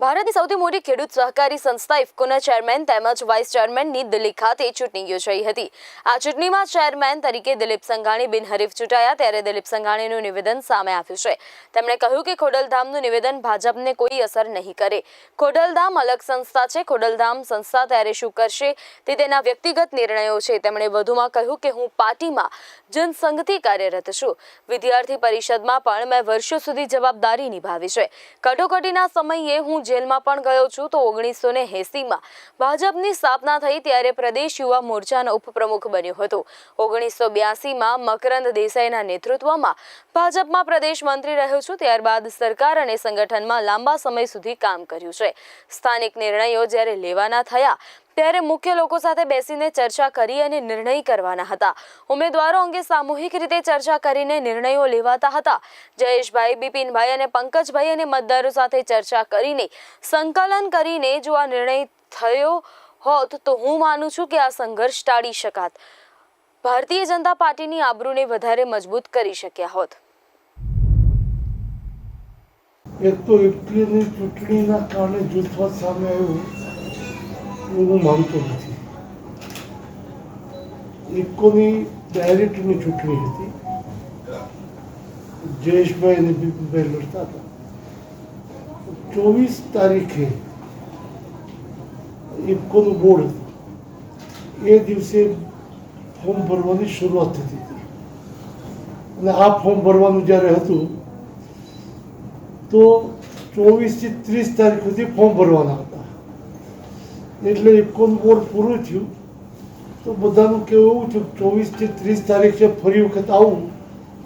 ભારતની સૌથી મોટી ખેડૂત સહકારી સંસ્થા ઇફકોના ચેરમેન તેમજ વાઇસ ચેરમેનની દિલ્હી ખાતે ચૂંટણી યોજાઈ હતી. આ ચૂંટણીમાં ચેરમેન તરીકે દિલીપ સંઘાણી બિનહરીફ ચૂંટાયા ત્યારે દિલીપ સંઘાણીનું નિવેદન સામે આવ્યું છે. તેમણે કહ્યું કે ખોડલધામનું નિવેદન ભાજપને કોઈ અસર નહીં કરે. ખોડલધામ અલગ સંસ્થા છે. ખોડલધામ સંસ્થા ત્યારે શું કરશે તે તેના વ્યક્તિગત નિર્ણયો છે. તેમણે વધુમાં કહ્યું કે હું પાર્ટીમાં જનસંઘથી કાર્યરત છું. વિદ્યાર્થી પરિષદમાં પણ મેં વર્ષો સુધી જવાબદારી નિભાવી છે. કટોકટીના સમયે હું જેલમાં પણ ગયો છું તો ઓગણીસો ને એંસીમાં ભાજપની સ્થાપના થઈ ત્યારે પ્રદેશ યુવા મોરચાનો ઉપપ્રમુખ બન્યો હતો. ઓગણીસો બ્યાસીમાં મકરંદ દેસાઈના નેતૃત્વમાં ભાજપમાં પ્રદેશ મંત્રી રહ્યો છું, ત્યારબાદ સરકાર અને સંગઠનમાં લાંબા સમય સુધી કામ કર્યું છે. સ્થાનિક નિર્ણયો જ્યારે લેવાના થયા ત્યારે મુખ્ય લોકો સાથે બેસીને ચર્ચા કરી અને નિર્ણય કરવાના હતા. ઉમેદવારો અંગે સામૂહિક રીતે ચર્ચા કરીને નિર્ણયો લેવાતા હતા. જયેશભાઈ, બિપિનભાઈ અને પંકજભાઈ અને મતદારો સાથે ચર્ચા કરીને સંકલન કરીને જો આ નિર્ણય થયો હોત તો હું માનું છું કે આ સંઘર્ષ ટાળી શકાત. ભારતીય જનતા પાર્ટીની આબરૂને વધારે મજબૂત કરી શક્યા હોત. એક તો ઇટલીની ચૂંટણીના કારણે જૂથવાદ સામે આવ્યું. એવું માનતો નથી. ઇફકોની ડાયરેક્ટની ચૂંટણી હતી. જયેશભાઈ અને બિપિનભાઈ લડતા હતા. ચોવીસ તારીખે ઇફકોનું બોર્ડ હતું. એ દિવસે ફોર્મ ભરવાની શરૂઆત થતી હતી. અને આ ફોર્મ ભરવાનું જ્યારે હતું, તો ચોવીસથી ત્રીસ તારીખ સુધી ફોર્મ ભરવાના હતા. એટલે ઇફકોન બોર્ડ પૂરું થયું. તો બધાનું કહેવું એવું થયું ચોવીસ ચોવીસથી ત્રીસ તારીખ છે ફરી વખત આવું.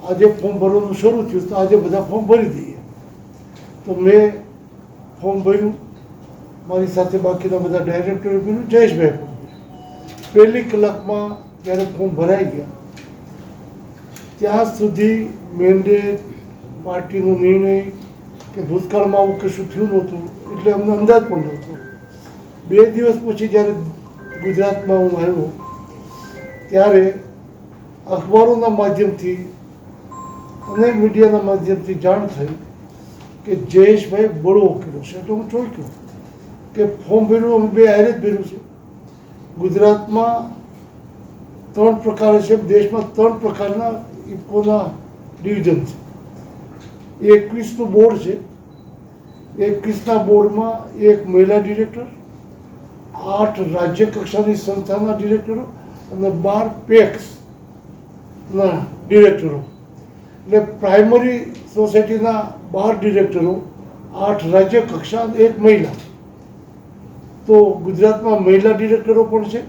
આજે ફોર્મ ભરવાનું શરૂ થયું તો આજે બધા ફોર્મ ભરી દઈએ. તો મેં ફોર્મ ભર્યું. મારી સાથે બાકીના બધા ડાયરેક્ટરે ભર્યું. જયેશભાઈ ફોર્મ પહેલી કલાકમાં જ્યારે ફોર્મ ભરાઈ ગયા, ત્યાં સુધી મેન્ડેટ પાર્ટીનો નિર્ણય કે ભૂતકાળમાં આવું કશું થયું નહોતું. એટલે અમને અંદાજ પણ નહોતો. બે દિવસ પછી જ્યારે ગુજરાતમાં હું આવ્યો, ત્યારે અખબારોના માધ્યમથી અને મીડિયાના માધ્યમથી જાણ થઈ કે જયેશભાઈ બળવો કર્યો છે. એટલે હું ચોંક્યો કે ફોર્મ ભર્યું, અમે બે હારે જ ભર્યું છે. ગુજરાતમાં ત્રણ પ્રકાર છે, દેશમાં ત્રણ પ્રકારના ઇફકોના ડિવિઝન છે. એકવીસનું બોર્ડ છે. એકવીસના બોર્ડમાં એક મહિલા ડિરેક્ટર આઠ રાજ્ય કક્ષાની સંસ્થાના ડિરેક્ટરો અને બાર પેક્સના ડિરેક્ટરો. એટલે પ્રાઇમરી સોસાયટીના બાર ડિરેક્ટરો, આઠ રાજ્ય કક્ષા એક મહિલા. તો ગુજરાતમાં મહિલા ડિરેક્ટરો પણ છે.